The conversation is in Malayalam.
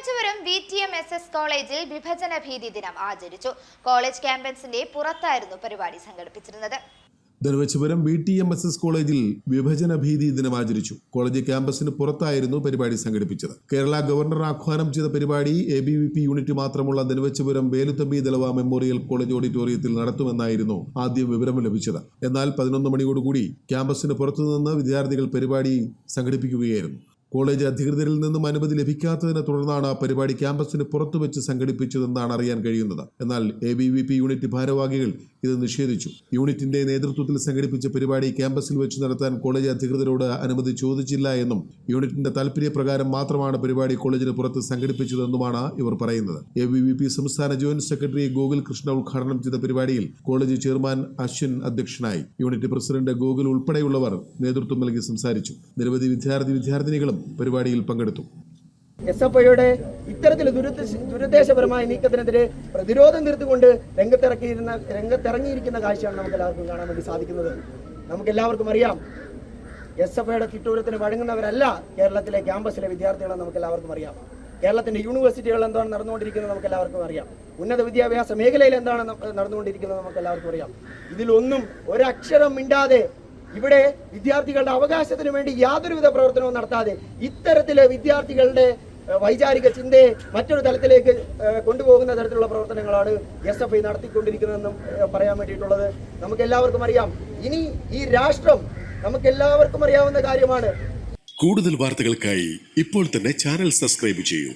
Dhanuvachapuram V T M S S കോളേജിൽ വിഭജന ഭീതി ദിനം ആചരിച്ചു. കോളേജ് ക്യാമ്പസിന്റെ പുറത്തായിരുന്നു പരിപാടി സംഘടിപ്പിച്ചിരുന്നത്. Dhanuvachapuram B T M S S കോളേജിൽ വിഭജന ഭീതി ദിനം ആചരിച്ചു. കോളേജ് ക്യാമ്പസിന് പുറത്തായിരുന്നു പരിപാടി സംഘടിപ്പിച്ചത്. കേരള ഗവർണർ ആഹ്വാനം ചെയ്ത പരിപാടി A B V P unit മാത്രമുള്ള ധനുവച്ചപുരം വേലുത്തമ്പി ദളവ മെമ്മോറിയൽ കോളേജ് ഓഡിറ്റോറിയത്തിൽ നടത്തുമെന്നായിരുന്നു ആദ്യം വിവരം ലഭിച്ചത്. എന്നാൽ പതിനൊന്ന് മണിയോടുകൂടി ക്യാമ്പസിന് പുറത്തുനിന്ന് വിദ്യാർത്ഥികൾ പരിപാടി സംഘടിപ്പിക്കുകയായിരുന്നു. കോളേജ് അധികൃതരിൽ നിന്നും അനുമതി ലഭിക്കാത്തതിനെ തുടർന്നാണ് പരിപാടി ക്യാമ്പസിന് പുറത്തുവെച്ച് സംഘടിപ്പിച്ചതെന്നാണ് അറിയാൻ കഴിയുന്നത്. എന്നാൽ A B V P unit ഭാരവാഹികൾ ഇത് നിഷേധിച്ചു. യൂണിറ്റിന്റെ നേതൃത്വത്തിൽ സംഘടിപ്പിച്ച പരിപാടി ക്യാമ്പസിൽ വെച്ച് നടത്താൻ കോളേജ് അധികൃതരോട് അനുമതി ചോദിച്ചില്ല എന്നും യൂണിറ്റിന്റെ താൽപര്യപ്രകാരം മാത്രമാണ് പരിപാടി കോളേജിന് പുറത്ത് സംഘടിപ്പിച്ചതെന്നുമാണ് ഇവർ പറയുന്നത്. എ ബി വി പി സംസ്ഥാന ജോയിന്റ് സെക്രട്ടറി ഗോകുൽ കൃഷ്ണ ഉദ്ഘാടനം ചെയ്ത പരിപാടിയിൽ കോളേജ് ചെയർമാൻ അശ്വിൻ അധ്യക്ഷനായി. യൂണിറ്റ് പ്രസിഡന്റ് ഗോകുൽ ഉൾപ്പെടെയുള്ളവർ നേതൃത്വം നൽകി സംസാരിച്ചു. നിരവധി വിദ്യാർത്ഥി വിദ്യാർത്ഥിനികളും പരിപാടിയിൽ പങ്കെടുത്തു. എസ് എഫ് ഐയുടെ ഇത്തരത്തിൽ ദുരുദ്ദേശ ദുരുദ്ദേശപരമായ നീക്കത്തിനെതിരെ പ്രതിരോധം തീർത്തുകൊണ്ട് രംഗത്തിറക്കിയിരുന്ന രംഗത്തിറങ്ങിയിരിക്കുന്ന കാഴ്ചയാണ് നമുക്ക് എല്ലാവർക്കും കാണാൻ വേണ്ടി സാധിക്കുന്നത്. നമുക്ക് എല്ലാവർക്കും അറിയാം എസ് എഫ് ഐയുടെ ചുറ്റൂരത്തിന് വഴങ്ങുന്നവരല്ല കേരളത്തിലെ ക്യാമ്പസിലെ വിദ്യാർത്ഥികളെന്ന് നമുക്ക് എല്ലാവർക്കും അറിയാം. കേരളത്തിന്റെ യൂണിവേഴ്സിറ്റികൾ എന്താണ് നടന്നുകൊണ്ടിരിക്കുന്നത് നമുക്ക് എല്ലാവർക്കും അറിയാം. ഉന്നത വിദ്യാഭ്യാസ മേഖലയിൽ എന്താണ് നടന്നുകൊണ്ടിരിക്കുന്നത് നമുക്ക് എല്ലാവർക്കും അറിയാം. ഇതിലൊന്നും ഒരക്ഷരം മിണ്ടാതെ ഇവിടെ വിദ്യാർത്ഥികളുടെ അവകാശത്തിന് വേണ്ടി യാതൊരുവിധ പ്രവർത്തനവും നടത്താതെ ഇത്തരത്തിലെ വിദ്യാർത്ഥികളുടെ വൈചാരിക ചിന്തയെ മറ്റൊരു തലത്തിലേക്ക് കൊണ്ടുപോകുന്ന തരത്തിലുള്ള പ്രവർത്തനങ്ങളാണ് എസ് എഫ് ഐ നടത്തിക്കൊണ്ടിരിക്കുന്നതെന്നും പറയാൻ വേണ്ടിയിട്ടുള്ളത്. നമുക്ക് എല്ലാവർക്കും അറിയാം. ഇനി ഈ രാഷ്ട്രം നമുക്ക് എല്ലാവർക്കും അറിയാവുന്ന കാര്യമാണ്. കൂടുതൽ വാർത്തകൾക്കായി ഇപ്പോൾ തന്നെ ചാനൽ സബ്സ്ക്രൈബ് ചെയ്യൂ.